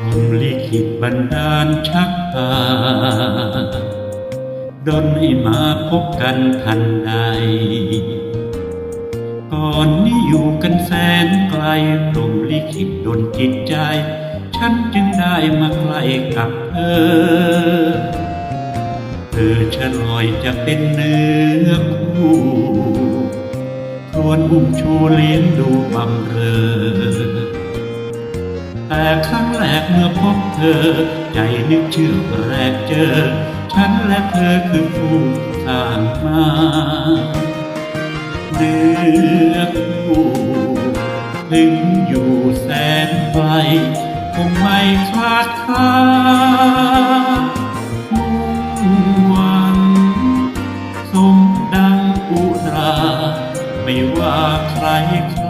ผมลิขิตบันดาลชักพาดนให้มาพบกันทันใด ก่อนนี้อยู่กันแสนไกลพรมลิขิตดนจิตใจ ฉันจึงได้มาใกล้กับเธอ ธอฉลอยจะเป็นเนื้อคู่ครวนอุ้มชูเลี้ยงดูบำเรอ แต่ครั้งแรกเมื่อพบเธอ ใจนึกเชื่อแรกเจอ ฉันและเธอคือผู้สร้างมาเนื้อคู่ถึงอยู่แสนไกลคงไม่คลาดคลา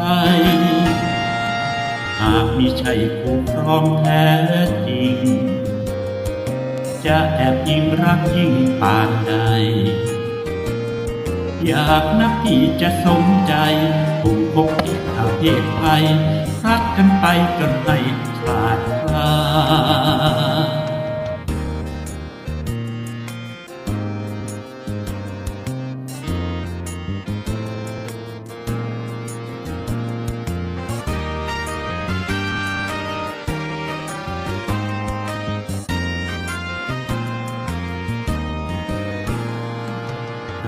หากมิใช่คู่ครองแท้จริง จะแอบยิ่งรักยิ่งปานใด อยากนักที่จะสมใจคงพบที่อาเพศไปรักกันไปจนให้ขาด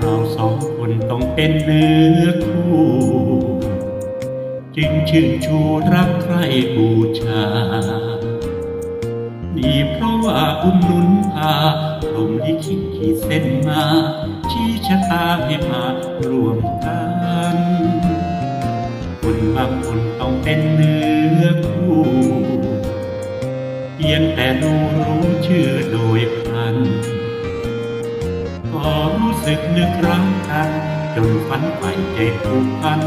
เราสองคนต้องเป็นเนื้อคู่จึงชื่นชูรักใครบูชา นี่เพราะว่าอุ้มนุนพาลมลิขิตขีดเส้นมา ชี้ชะตาให้มารวมกันคนบางคนต้องเป็นเนื้อคู่เพียงแต่ดูรู้ชื่อโด ดนึกรักกัน จนฝันใฝ่ใจผูกพัน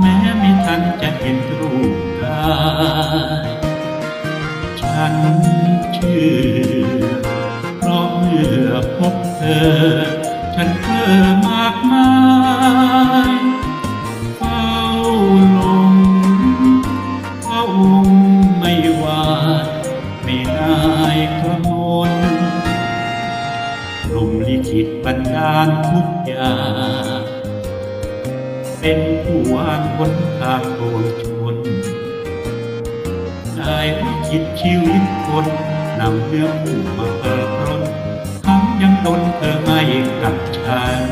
แม้ไม่ทันจะเห็นรูปกายฉันเชื่อเพราะเมื่อพบเธอ ฉัน ลมลิขิตบันดาลทุกอย่าง เป็นผู้วางคนทางโดยชนได้วิคิดชีวิตคนนำเรื่อผู้มาเปิดรนทั้งยังตนเธอไม่กับฉัน